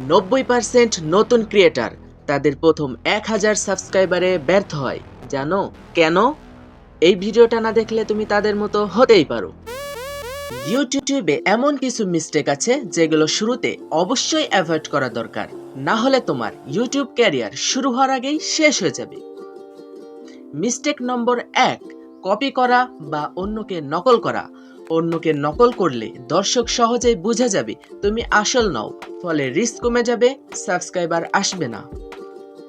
নব্বই পার্সেন্ট নতুন ক্রিয়েটার তাদের প্রথম এক হাজার সাবস্ক্রাইবারে ব্যর্থ হয়। জানো? কেন? এই ভিডিওটা না দেখলে তুমি তাদের মতো হতেই পারো। ইউটিউবে এমন কিছু মিস্টেক আছে যেগুলো শুরুতে অবশ্যই অ্যাভয়েড করা দরকার। না হলে তোমার ইউটিউব ক্যারিয়ার শুরু হওয়ার আগেই শেষ হয়ে যাবে। মিস্টেক নম্বর এক কপি করা বা অন্যকে নকল করা। অন্যকে নকল করলে দর্শক সহজেই বুঝে যাবে, তুমি আসল নও। ফলে রিস্ক কমে যাবে, সাবস্ক্রাইবার আসবে না।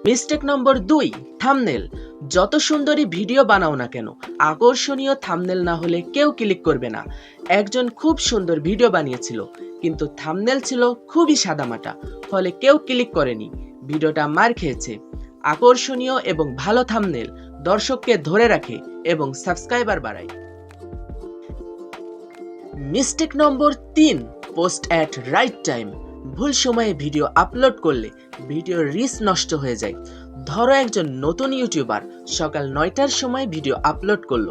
মিস্টেক নম্বর দুই, থামনেল। যত সুন্দরী ভিডিও বানাও না কেন, আকর্ষণীয় থামনেল না হলে কেউ ক্লিক করবে না। একজন খুব সুন্দর ভিডিও বানিয়েছিল, কিন্তু থামনেল ছিল খুবই সাদামাটা, ফলে কেউ ক্লিক করেনি। ভিডিওটা মার খেয়েছে। আকর্ষণীয় এবং ভালো থামনেল, দর্শককে ধরে রাখে এবং সাবস্ক্রাইবার বাড়ায়। মিস্টেক নম্বর তিন পোস্ট অ্যাট রাইট টাইম ভুল সময়ে ভিডিও আপলোড করলে ভিডিওর রিস নষ্ট হয়ে যায়। ধরো একজন নতুন ইউটিউবার সকাল নয়টার সময় ভিডিও আপলোড করল।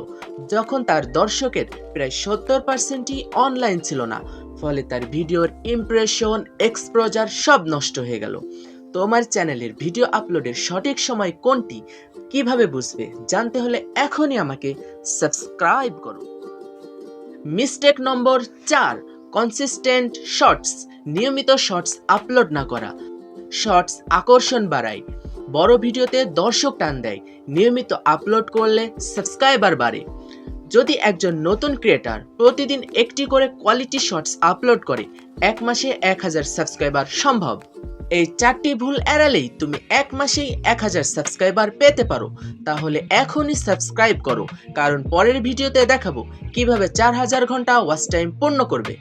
যখন তার দর্শকের প্রায় সত্তর পার্সেন্টই অনলাইন ছিল না, ফলে তার ভিডিওর ইমপ্রেশন এক্সপ্রজার সব নষ্ট হয়ে গেল। তোমার চ্যানেলের ভিডিও আপলোডের সঠিক সময় কোনটি, কীভাবে বুঝবে, জানতে হলে এখনই আমাকে সাবস্ক্রাইব করো। মিস্টেক নম্বর চার কনসিস্টেন্ট শর্টস, নিয়মিত শর্টস আপলোড না করা। শর্টস আকর্ষণ বাড়ায়, বড় ভিডিওতে দর্শক টান দেয়, নিয়মিত আপলোড করলে সাবস্ক্রাইবার বাড়ে। যদি একজন নতুন ক্রিয়েটার প্রতিদিন একটি করে কোয়ালিটি শর্টস আপলোড করে, এক মাসে এক হাজার সাবস্ক্রাইবার সম্ভব। এই চারটি ভুল এড়ালেই তুমি এক মাসেই এক হাজার সাবস্ক্রাইবার পেতে পারো। তাহলে এখনই সাবস্ক্রাইব করো, কারণ পরের ভিডিওতে দেখাবো কীভাবে চার হাজার ঘণ্টা ওয়াচ টাইম পূর্ণ করবে।